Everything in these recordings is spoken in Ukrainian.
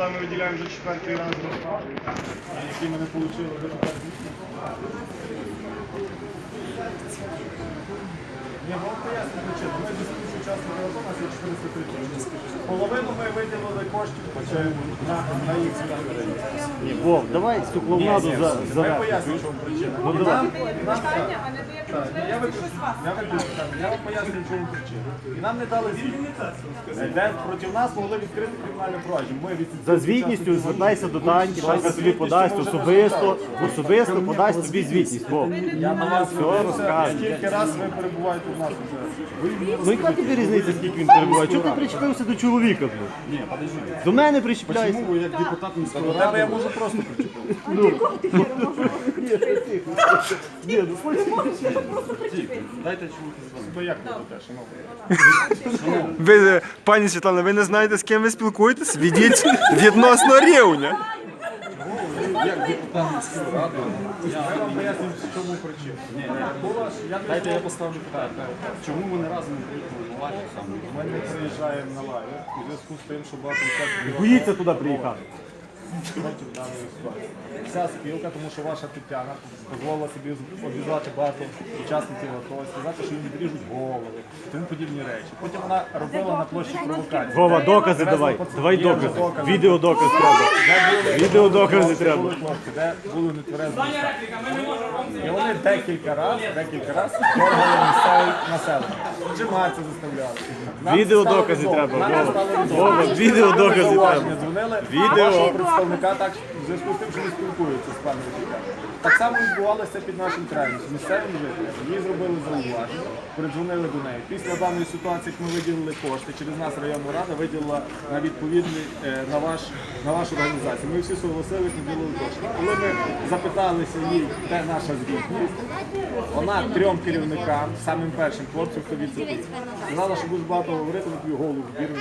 куди ми виділяємо вже четвертий раз, які ми не отримали депутатів. Я вам поясню, причину. Ми дискусію учасники АТО, у нас є 430. Половину ми виділили коштів на, на їх збір. Ні, Вов, давай цю клоунаду за, Ми за пояснюємо, що причина. Ну, нам- і нам- Так, Я вам пояснюю, чому причина. І нам не дали звітність. Де проти нас могли відкрити кримінальне провадження. Ми від За звітністю звертайся до Таньки, Танька тобі подасть особисто, особисто подасть тобі звітність. Вов. Я на вас Все розкажу. Скільки раз ви перебуваєте в нас вже? Ну яка тобі різниця, скільки він перебуває? Чого ти причепився до чоловіка? блін? Ні, подожди. До мене причіпляйся. Чому ви як депутат міської До тебе я можу просто причепити. Ні, ну слухай. Дайте чоловіку з вами. Ви? Ви, пані Світлана, ви не знаєте, з ким ви спілкуєтесь? Відіть відносно рівня. Як депутат міської ради, Я вам пояснюю, в чому причина. ні, ні. Була ж, я Дайте я поставлю питання. Чому ви не разом не приїхали на лагерь саме? Ми не приїжджаємо на лагер у зв'язку з тим, що багато Боїться туди приїхати. Проти даної ситуації. Вся спілка, тому що ваша Тетяна дозволила собі обізвати багато учасників АТО, сказати, що їм відріжуть голови, тому подібні речі. Потім вона робила на площі провокації. Вова, докази давай. Давай докази. докази. Відеодоказ треба. Відеодокази треба. Де були нетверезі. І вони декілька разів, декілька разів дергали місцеве населення. Вжиматися заставляли. Нам Відеодокази стало треба, Вова. Вова, відеодокази Ми треба. Дзвонили Відео. Вашого представника так в зв'язку з тим, що не спілкуються з паном Тетяною. Так само відбувалося під нашим тренером. Місцевим жителям. Їй зробили зауваження, передзвонили до неї. Після даної ситуації, як ми виділили кошти, через нас районна рада виділила на відповідний е, на ваш на вашу організацію. Ми всі согласились, наділили кошти. Коли ми запиталися їй, де наша звітність, вона трьом керівникам, самим першим хлопцям, хто відсутній, сказала, що дуже багато говорити, ми тобі голову віримо.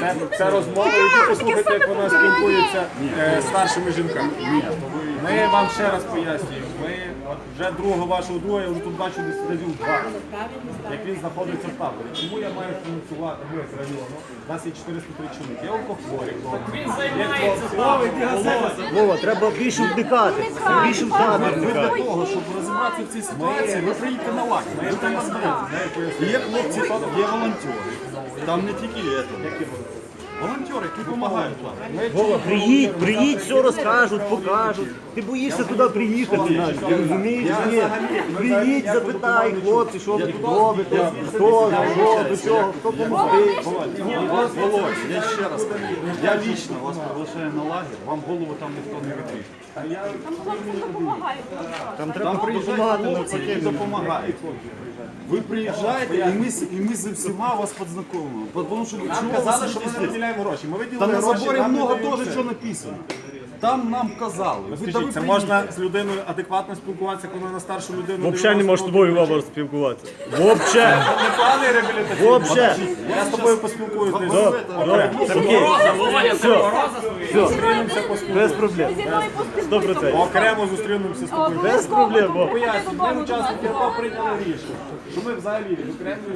Це, це розмова, яку послухайте, як вона спілкується е, з старшими жінками. Ми вам ще раз пояснюємо. Ми от вже другого вашого друга, я вже тут бачу десь разів два, як він знаходиться в таборі. Чому я маю фінансувати ми з району? У нас є 403 чоловік. Є є хлопці. Вова, треба більше вдикати. Більше в Ви для того, щоб розібратися в цій ситуації, ви приїдете на лагерь. Ви там знаєте. Є хлопці, є волонтери. Там не тільки це. Волонтери, які допомагають вам. Приїдь, приїдь, все розкажуть, покажуть. Ти боїшся туди приїхати, навіть, ти розумієш? Ні. Приїдь, запитай, хлопці, що ви тут робите, хто, що, до чого, хто помогти. Вас, Володь, я ще раз кажу, я лічно вас приглашаю на лагерь, вам голову там ніхто не відріже. Там хлопці допомагають. Там треба Там допомагати хлопці, які допомагають. Ви приїжджаєте, і ми, з- і ми з всіма вас познайомимо. Тому що Нам казали, що ми не виділяємо гроші. Ми виділили Там на гроші, заборі нам не много дають теж що написано. Там нам казали. Ви, та ви Скажіть, це можна з людиною адекватно спілкуватися, коли на старшу людину. Взагалі не можеш з тобою років? Вова спілкуватися. Взагалі. Непоганий реабілітаційний. Взагалі. Я з тобою поспілкуюсь. десь. Добре, добре. Окей. Все, все. Без проблем. Зі мною поспілкуйтесь. Процентів. Окремо зустрінемося з тобою. Без проблем, Вова. Поясню, ми учасники АТО прийняли рішення, що ми взагалі відокремлюємо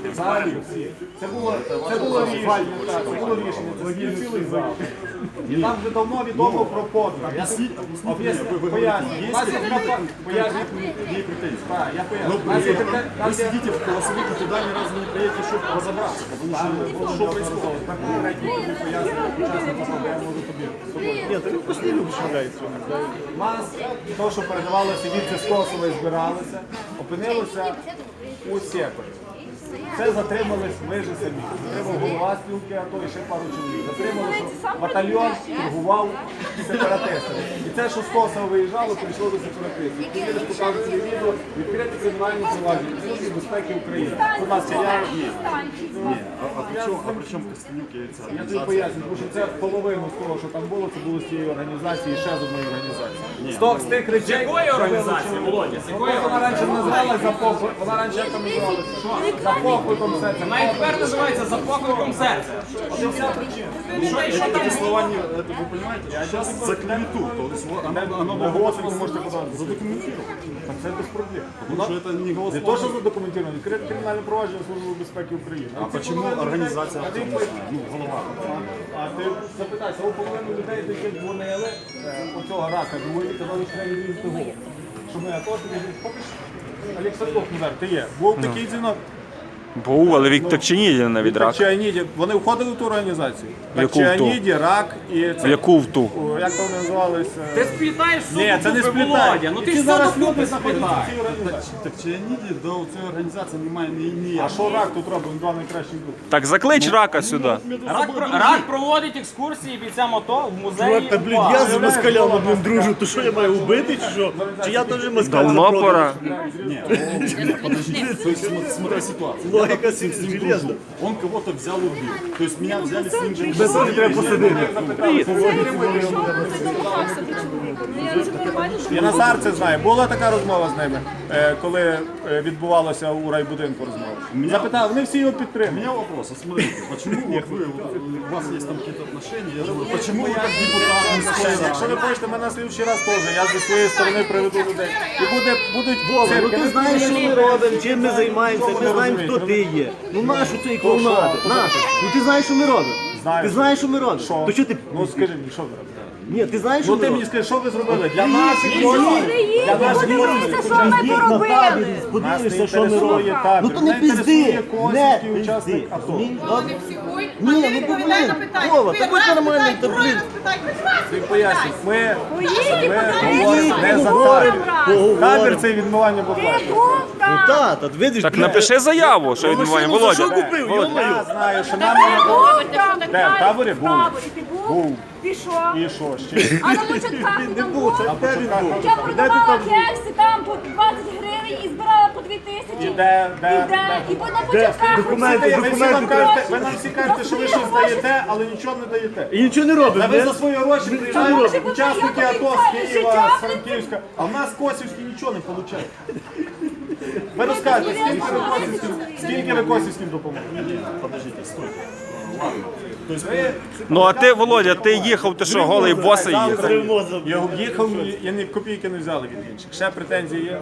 всі. Взагалі всі. Це було, це було рішення, так, це було рішення, це спів цілий зал. І нам вже давно відомо про подвиг. Я об'ясню, поясню. У нас є така- поясню. Є претензії. Так, я Ну, поясню. У нас є при этом таке- вы нас є- сидите в голосовик и туда ни разу не приедете, чтобы разобраться. Потому что что происходит? Так, третій тобі пояснюю, учасник АТО, я можу тобі. Ні, ти пошли любиш гуляють. Нас, то, що передавалося від з Косово і збиралися, опинилося у Сєпері. Це затримались ми ж самі. Затримав голова спілки АТО і ще пару чоловік. Затримали, що батальйон торгував сепаратистами. І це, що з Косово виїжджало, прийшло до сепаратистів. Ті люди показують це відео, відкрити кримінальні провадження Службі безпеки України. Будь ласка, я, А, а при чому, а при чому Костянюк і ця я тобі поясню, тому що це половину з того, що там було, це було з цієї організації і ще з одної організації. З того- з тих речей. З якої організації, Володя? Вона раніше називалася за вона раніше як там називалася? За покликом серця. Вона і тепер називається за покликом серця. Эти слова, не, это вы понимаете, сейчас за клевету. То есть вот оно, оно На должно Господу можете подати. задокументировано. Так це без проблем. Потому что это не Не то, що задокументовано, відкрите кримінальне провадження Служби безпеки України. А почему организация в том? Ну, голова. А ти запитайся, у половину людей, які дзвонили е, оцього рака, другої казали, що треба відрізати голову. Що ми, а то ти поки що Олександров, Назар, ти є. Був такий дзвінок. Був, але Віктор Чинідін від раку. Чайніді, вони входили в ту організацію. В яку в ту? Чайніді, рак і це. В яку в ту? О, Як то вони називалися? Ти сплітаєш всю Ні, це не сплітай. Володя. Ну ти ж зараз люди знаходяться в сплітаєш. цій організації. Так Чайніді до цієї організації немає ні ні. А що рак тут робить? Він два найкращі люди. Так заклич рака сюди. Рак, про- рак проводить екскурсії бійцям АТО в музеї. Чувак, та блін, я з москалям одним дружу, то що я маю убити чи що? Чи я теж москаль Давно пора. Подожди, смотри, ситуацию. Логика Я, железна. Он кого-то взял и убил. То есть меня взяли с ним же. Треба посадити. І Назар це знає. Була така розмова з ними, е, коли е, відбувалося у райбудинку розмова. Запитав, вони всі його У підтримують. меня вопрос, а смотрите, почему вот вы, вот, у вас есть там какие-то отношения, я говорю, почему вы как депутат Ще, Якщо ви хочете, мене на слідчий раз теж. Я зі своєї сторони приведу людей. І буде, будуть Вова, ну цирки. ти знаєш, що ми робимо, чим ми займаємося, ми знаємо, хто ти є. Ну нашу цей клоунади, нашу. Ну ти знаєш, що ми робимо. Знаю. Ти знаєш, що ми робимо. Що? То що ти... Ну скажи мені, що ви робите? Ні, ти знаєш, що Ну ми ти мені скажи, що ви зробили? Для Для наших Подивіться, що ми поробили. Подивишся, що ми робимо. Ну то не пизди, не АТО. Ні? Ні, ну то блин, Вова, та будь нормальний, та блин. Поясню, ми, Поїдь, ми подивіться, не за табір. Табір це відмивання Ти був Ну там. та, та напиши Так напиши заяву, що відбуває Що Володя. купив, йомаю? Я знаю, що нам Ти не був там. Де, в таборі? Був. таборі. Ти був? Був. І що? І що ще? А на початках там був? Де він був? Я продавала кекси там по 20 гривень і збирала по 2 І тисячі. де, І де, де? І по- на початках. Документи, Ви всі нам кажете, ви нам всі кажете, що ви щось даєте, але нічого не даєте. І нічого не робимо, Та ви за свої гроші приїжджаєте учасники АТО з Києва, з Франківська, а в нас Косівський нічого не виходить. Ви розкажете, скільки ви Косівським, скільки ви Косівським допомогли? Подождите, стойте. Ладно. То есть вы Ну а ти, Володя, ти їхав, ти що, голий босий їхав? Я їхав, я ні копійки не взяли від інших. Ще претензії є.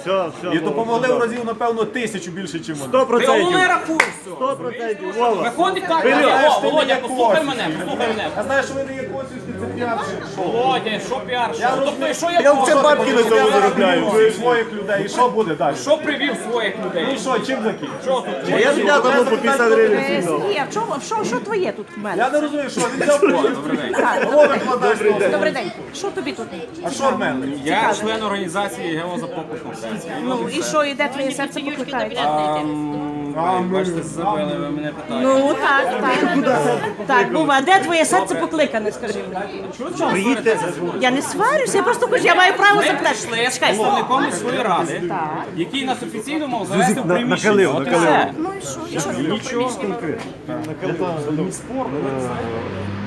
Все, все. І допомогли в разів, напевно, тисячу більше, ніж вони. Сто Ти процентів. все. Сто процентів, Вова. Виходить так, Володя, знаєш, о, ти Володя, є послухай мене, послухай мене. А знаєш, що ви не є Косівський, це. Що? Володя, що піар? Що? Тобто, і що я Я вже бабки на цьому заробляю. Ви своїх людей. І що буде далі? Що привів своїх людей? Ну що, чим закінчить? Що тут? Я ребята ну, по 50 гривень сігнав. Сергій, а в чому- що, що твоє тут в мене? Я не розумію, що він взяв Так, Голови викладаєш. Добрий день. Що тобі тут? А що в мене? Я член організації ГЕО за. Ну і що, іде твоє серце покликає? Бачите, забили, ви мене питаєте. Ну так, так. Так, бува, де твоє серце покликане, скажи мені? Я не сварюся, я просто хочу, я маю право Ми запитати. прийшли з Чекай, представником міської ради, який нас офіційно мав завести в приміщення. От і все. Ну і що? І що? Нічого. это не спор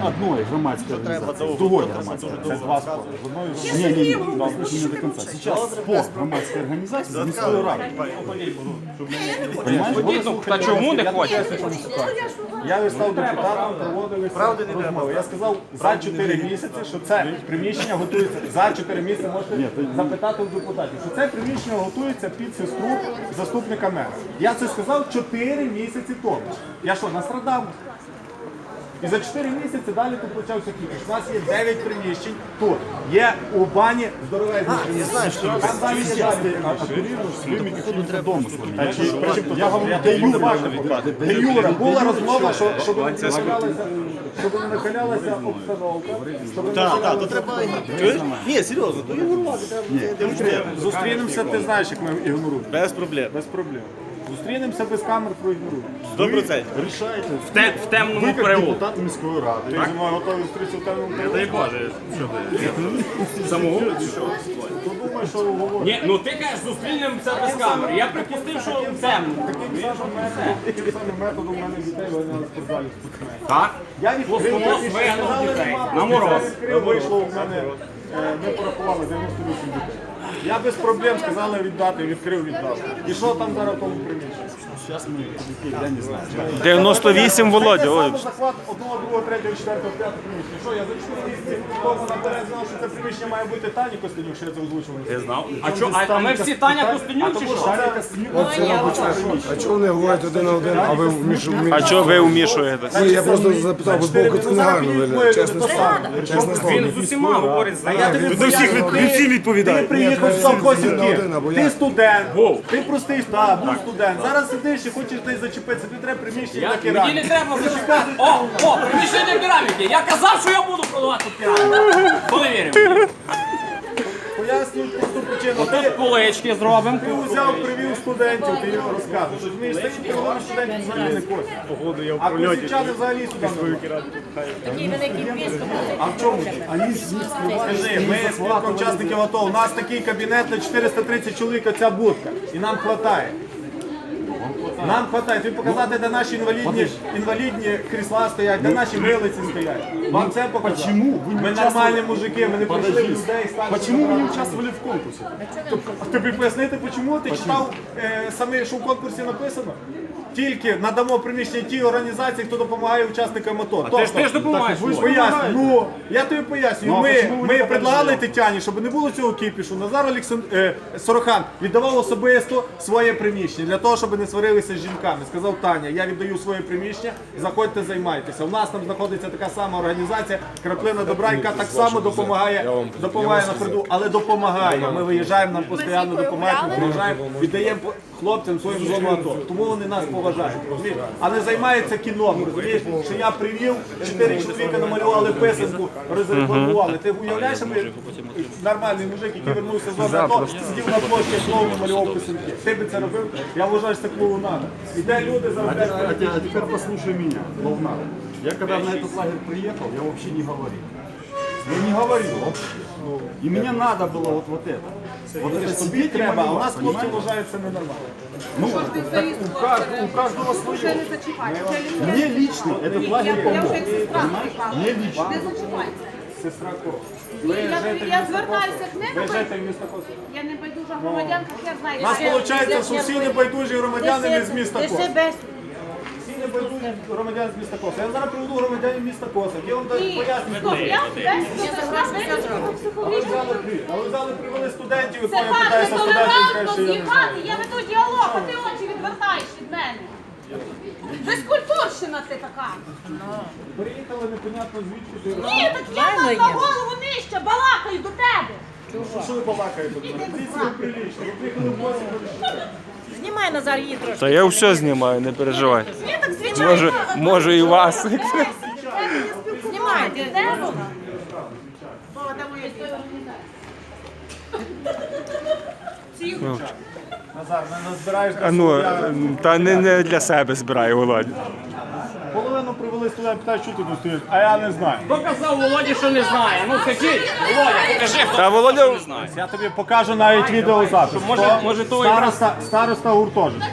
одной громадской организации, другой громадской Це два спори. З одною з Не, не, не, послушай до конца. Сейчас спор громадской организации за міською радою. Понимаешь? Ходіть, ну, Та чому не хоче? Я став депутатом, проводили розмови. Я сказав за 4 місяці, що це приміщення готується. За 4 місяці можете запитати у депутатів, що це приміщення готується під сестру заступника мера. Я це сказав 4 місяці тому. Я що, настрадав? І за 4 місяці далі тут почався кіпіш. У нас є 9 приміщень тут. Є у бані здоровезні приміщення. Там є Я говорю, де Юра, де Юра, була розмова, що щоб не накалялася, щоб не накалялася обстановка. щоб не Так, так, то треба. Чуєш? Ні, серйозно, то ігнорувати треба. Зустрінемося, ти знаєш, як ми ігноруємо. Без проблем. Без проблем. Зустрінемося без камер, проігноруємо. Сто процентів. Решаете. В, те, в темному Ви як переулку. депутат міської ради. Ти зі мною готовий зустрітися в темному переулку? Самого? То думаю, що говорить. Ні, ну ти кажеш, зустрінемося без камери. Я припустив, що в темному. Таким самим методом, таким самим методом в мене дітей вигнали з спортзалі спортсмени. Так? Я відкрив, Плосконос вигнав дітей. На мороз. Вийшло в мене, ми порахували 98 дітей. Я без проблем сказали віддати, відкрив, віддав. І що там зараз в тому приміщенні? Зараз ми я не знаю. 98 Володя. Ой, захват одного, другого, третього, четвертого, п'ятого приміщення. Що, я за 4 місяці тому наперед знав, що це приміщення має бути Тані Костенюк, що я це озвучував. Я знав. А що, а, а ми всі Таня Костенюк чи що? А чого вони говорять один на один, а ви вмішуєте? а чого ви вмішуєте? Ні, я просто запитав, бо збоку це не гарно виглядає, чесне слово. Чесне слово. Він з усіма говорить за Я тобі До всіх від- від всіх відповідає. Ти приїхав з совхозівки, ти студент, ти простий, так, був студент. Зараз сидиш і хочеш десь зачепитися, тобі треба приміщення на Я, мені не треба вже. О, о, приміщення кераміки. Я казав, що я буду продавати кераміку. Коли вірив? Пояснюють просту причину. Ти, Тут полички зробимо. ти взяв, привів студентів, ти його розказуєш. Розумієш, це ті половина студентів взагалі не косять. А косівчани взагалі сюди не ходять. Такий великий піст. А в чому? Скажи, ми спілка учасників АТО, у нас такий кабінет на 430 чоловік, ця будка. І нам вистачає. Нам вистачає. Тобі показати, де наші інвалідні, інвалідні крісла стоять, де наші милиці стоять. Вам це показати? Почему вы не Ми нормальні мужики, ми не прийшли людей старших. Почему вы не участвовали в конкурсе? Тобі пояснити, чому ти читав е, саме, що в конкурсі написано? Тільки надамо приміщення тій організації, хто допомагає учасникам АТО. Ти ж ти ж допомагаєш. Ви ж поясню. Ну, я тобі пояснюю. Ну, а Ми, почему ви ми не предлагали? Тетяні, щоб не було цього кіпішу. Назар Олександ... е, Сорохан віддавав особисто своє приміщення для того, щоб не сварилися з жінками. Сказав Таня, я віддаю своє приміщення, заходьте, займайтеся. У нас там знаходиться така сама організація, краплина добра, яка так само допомагає, допомагає на переду, але допомагає. Ми виїжджаємо, нам постійно допомагають, ми приїжджаємо, віддаємо по- хлопцям своїм зону АТО. Тому вони нас поважають. розумієш? А не займаються кіном. Розумієш, що я привів, чотири чоловіка намалювали писанку, розрекламували. Ти уявляєш, ми нормальний мужик, який вернувся з зони АТО, сидів на площі клоун намалював писанки. Ти би це робив? Я вважаю, що це клоунада. Іде люди А, заробляють. а те- а теперь послушай меня. Я когда на этот лагерь приехал, я вообще не говорил. Я не говорил вообще. И мне надо было вот, вот это. Вот это Тобі сидеть и треба, а у малевать, нас хлопці понимаете? вважають це ненормально. Ну, так у, каждого, у каждого свое. Мне лично этот лагерь помог. Понимаешь? Мне лично. Сестра кого? Я звертаюся к Ви ним. житель міста Косів. Я не байдужа громадянка, я знаю. У нас виходить, що всі небайдужі громадяни не з міста Ти Себе Всі небайдужі з міста Косів. Я зараз приведу громадянів міста Косів. Я вам Ні, поясню. я десь А ви взяли, при- а ви взяли, привели студентів, і Це потім так питаєшся студентів, нетолерантно кажеш, я не знаю. з'їхати, я веду діалог, а ти очі відвертаєш від мене. Безкультурщина ти така. Приїхали непонятно звідки ти. Ні, так я на, на голову нижче балакаю до тебе. Що ви балакаєте? Ви прилічно. Ви приїхали в гості. Знімай Назар її трошки. Та я все знімаю, не переживай. Ні, так звичайно. Може, може і вас. Знімайте. Де? Назар, не назбираєш А ну, та не, не для себе збираю, Володя. Привели питають, що ти тут стоїш, а я не знаю. Хто казав Володі, що не знає? Ну скажіть, Володя, покажи, хто Та Володя, Я тобі покажу навіть відеозапис. може- Хто? може, то і староста, староста гуртожитку.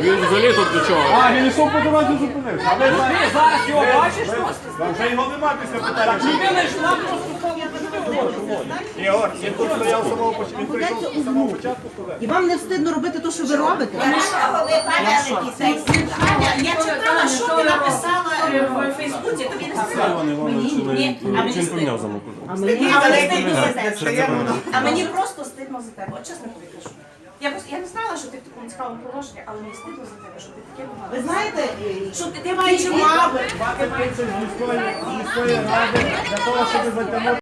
він взагалі тут до чого? А, він йшов по дорозі зупинився. А ви Ти знаєте, зараз його бачиш? Вже його нема після питання. Людина йшла просто Ігор, він тут стояв самого початку. Він прийшов з самого початку студент. І вам не встидно робити те, що ви робите? Я читала, що ти написала е, в Фейсбуці, тобі не сказала. А мені стидно. А мені стидно. А мені просто стидно за тебе. От чесно тобі кажу. Я просто я не знала, що ти в такому цікавому положенні, але мені стидно за тебе, що ти таке ви знаєте, Що ти, ти маєш мами. 20 тисяч з міської, з міської ради для того, щоб затягнути